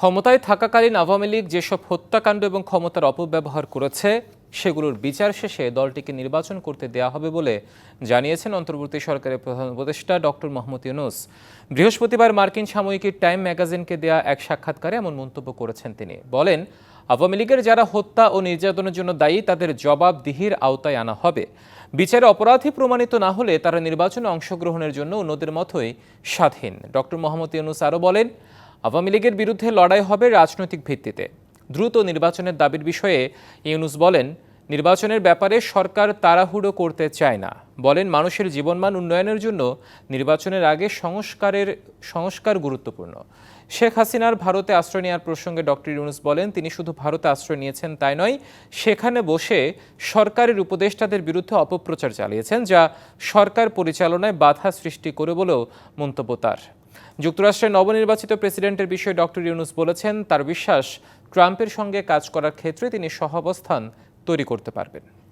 ক্ষমতায় থাকাকালীন আওয়ামী লীগ যেসব হত্যাকাণ্ড এবং ক্ষমতার অপব্যবহার করেছে, সেগুলোর বিচার শেষে দলটিকে নির্বাচন করতে দেয়া হবে বলে জানিয়েছেন অন্তর্বর্তী সরকারের প্রধান উপদেষ্টা ডক্টর মোহাম্মদ ইউনুস। বৃহস্পতিবার মার্কিন সাময়িকী টাইম ম্যাগাজিনকে দেয়া এক সাক্ষাৎকারে এমন মন্তব্য করেছেন তিনি। বলেন, আওয়ামী লীগের যারা হত্যা ও নির্যাতনের জন্য দায়ী, তাদের জবাবদিহির আওতায় আনা হবে। বিচারে অপরাধী প্রমাণিত না হলে তারা নির্বাচনে অংশগ্রহণের জন্য অন্যদের মতোই স্বাধীন। ডক্টর মোহাম্মদ ইউনুস আরও বলেন আওয়ামী লীগের বিরুদ্ধে লড়াই হবে রাজনৈতিক ভিত্তিতে। দ্রুত নির্বাচনের দাবির বিষয়ে ইউনুস বলেন, নির্বাচনের ব্যাপারে সরকার তাড়াহুড়ো করতে চায় না। বলেন, মানুষের জীবনমান উন্নয়নের জন্য নির্বাচনের আগে সংস্কারের, সংস্কার গুরুত্বপূর্ণ। শেখ হাসিনার ভারতে আশ্রয় নেওয়ার প্রসঙ্গে ডক্টর ইউনুস বলেন, তিনি শুধু ভারতে আশ্রয় নিয়েছেন তাই নয়, সেখানে বসে সরকারের উপদেষ্টাদের বিরুদ্ধে অপপ্রচার চালিয়েছেন, যা সরকার পরিচালনায় বাধা সৃষ্টি করে বলেও মন্তব্য তার। যুক্তরাষ্ট্রের নবনির্বাচিত প্রেসিডেন্টের বিষয়ে ডক্টর ইউনুস বলেছেন, তার বিশ্বাস ট্রাম্পের সঙ্গে কাজ করার ক্ষেত্রে তিনি সহাবস্থান তৈরি করতে পারবেন।